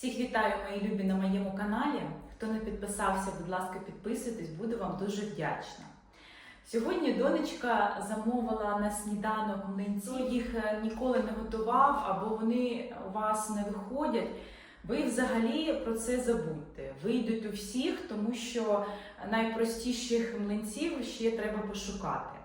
Всіх вітаю, мої любі на моєму каналі. Хто не підписався, будь ласка, підписуйтесь, буду вам дуже вдячна. Сьогодні донечка замовила на сніданок млинці. Їх е, ніколи не готував або вони у вас не виходять. Ви взагалі про це забудьте. Вийдуть у всіх, тому що найпростіших млинців ще треба пошукати.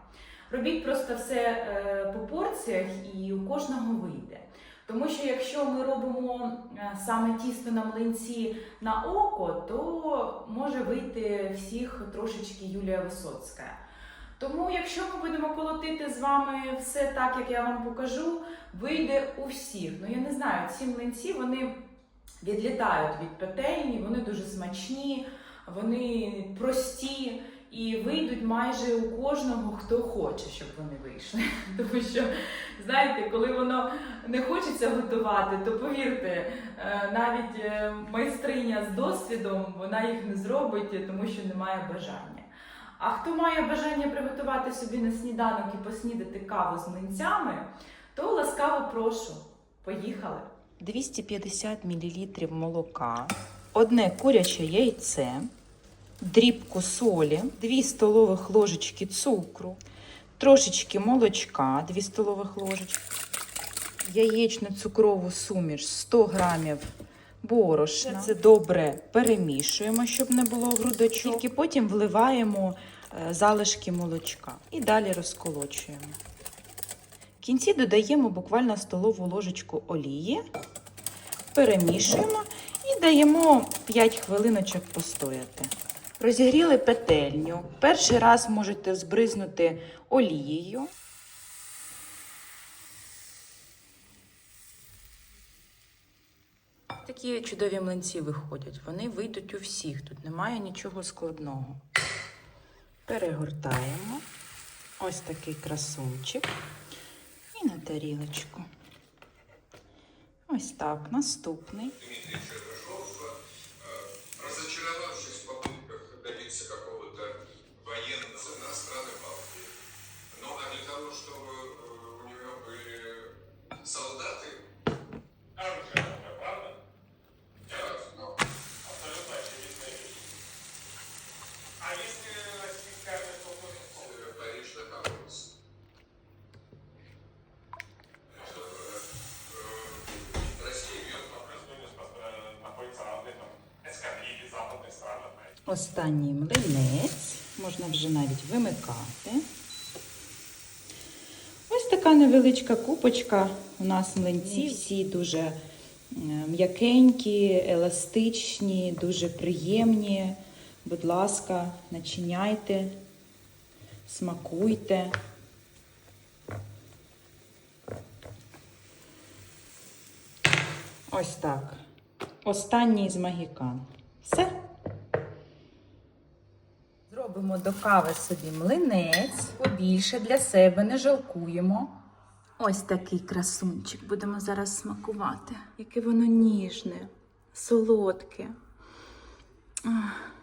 Робіть просто все е, по порціях і у кожного вийде. Тому що якщо ми робимо е, саме тісто на млинці на око, то може вийти всіх трошечки Юлія Висоцька. Тому, якщо ми будемо колотити з вами все так, як я вам покажу, вийде у всіх. Ну я не знаю, ці млинці вони відлітають від петельні, вони дуже смачні, вони прості і вийдуть майже у кожного, хто хоче, щоб вони вийшли. Тому що, знаєте, коли воно не хочеться готувати, то повірте, е, навіть е, майстриня з досвідом вона їх не зробить, тому що немає бажання. А хто має бажання приготувати собі на сніданок і поснідати каву з млинцями, то ласкаво прошу. Поїхали! 250 мл молока, одне куряче яйце, дрібку солі, 2 столових ложечки цукру, трошечки молочка, 2 столових ложечки, яєчну цукрову суміш 100 грамів борошна. Це добре перемішуємо, щоб не було грудочок. Тільки потім вливаємо е, залишки молочка і далі розколочуємо. В кінці додаємо буквально столову ложечку олії, перемішуємо і даємо 5 хвилиночок постояти. Розігріли петельню. Перший раз можете збризнути олією. Такі чудові млинці виходять. Вони вийдуть у всіх. Тут немає нічого складного. Перегортаємо. Ось такий красунчик. І на тарілочку. Ось так, наступний. Добиться какого-то военного страны Балтии, ну а для того, чтобы э, у него были солдаты, Оружие, правда? так, ну, Абсолютно очевидная вещь. А если Останній млинець. Можна вже навіть вимикати. Ось така невеличка купочка у нас млинці. Всі дуже е, м'якенькі, еластичні, дуже приємні. Будь ласка, начиняйте, смакуйте. Ось так. Останній з магікан. Все. Зробимо до кави собі млинець, побільше для себе, не жалкуємо. Ось такий красунчик будемо зараз смакувати. Яке воно ніжне, солодке. Ах.